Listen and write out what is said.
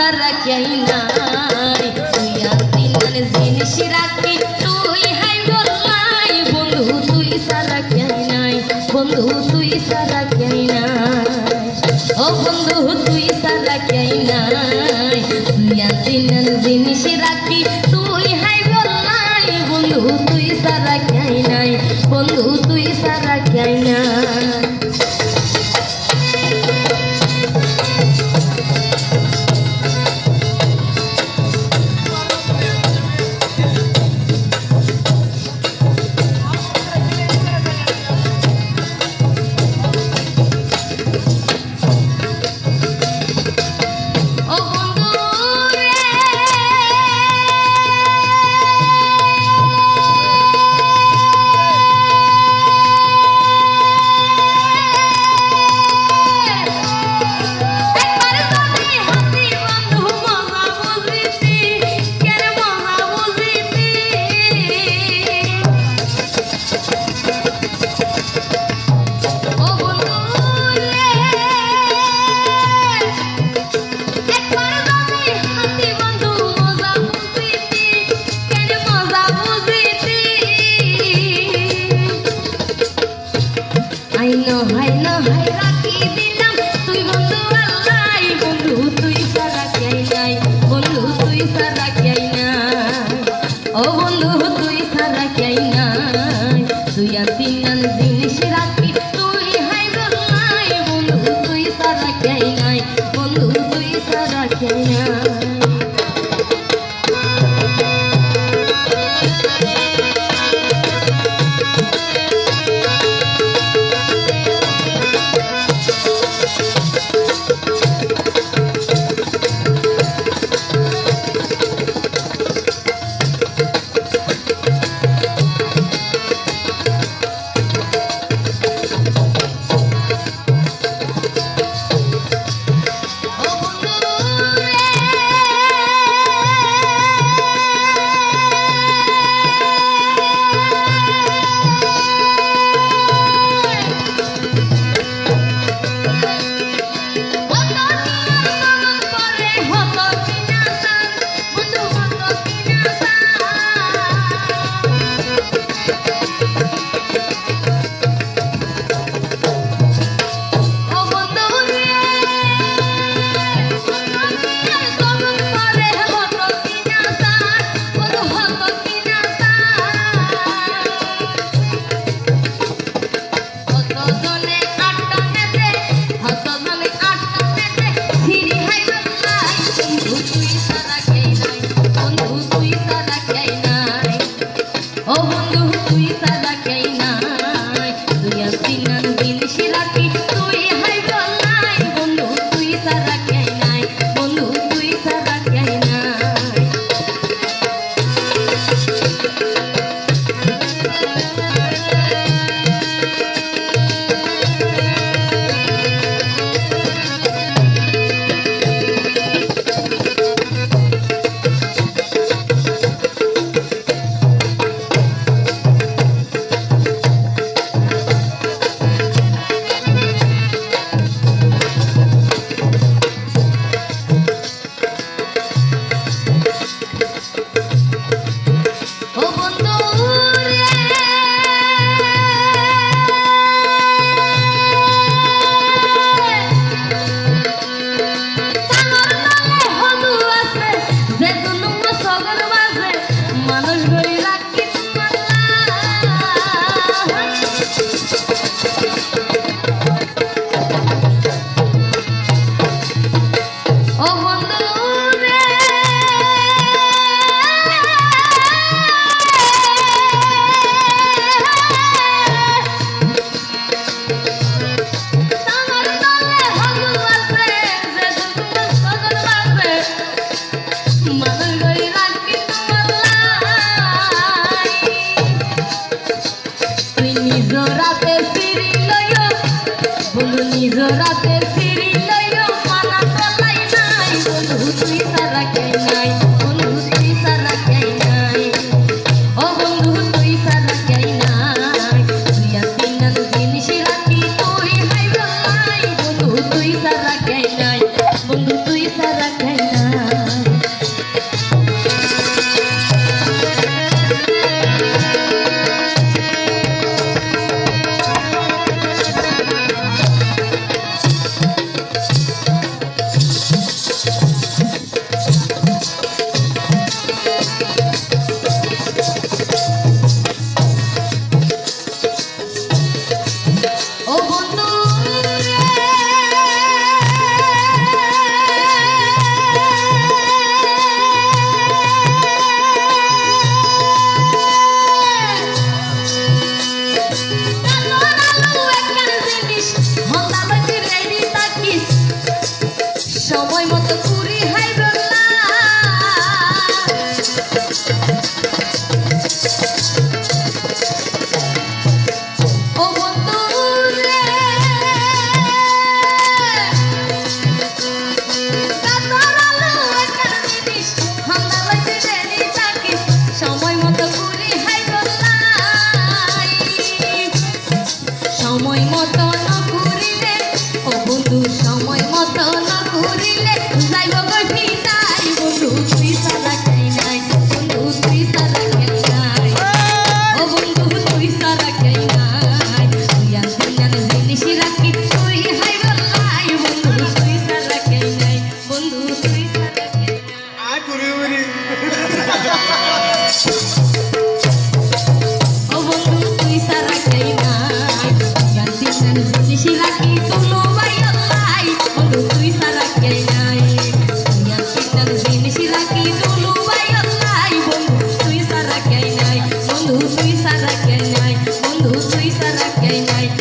আশা রাখিয়াই নাই তুই আর বন্ধু তুই সারা খেয়াই নাই বন্ধু, তুই সারা খেয়াই নাই ও বন্ধু, তুই সারা খেয়াই নাই তুই আর তিন জিনিস রাখি ও বন্ধু lloraste. ঘুরিলে যাইব সারা খাই নাই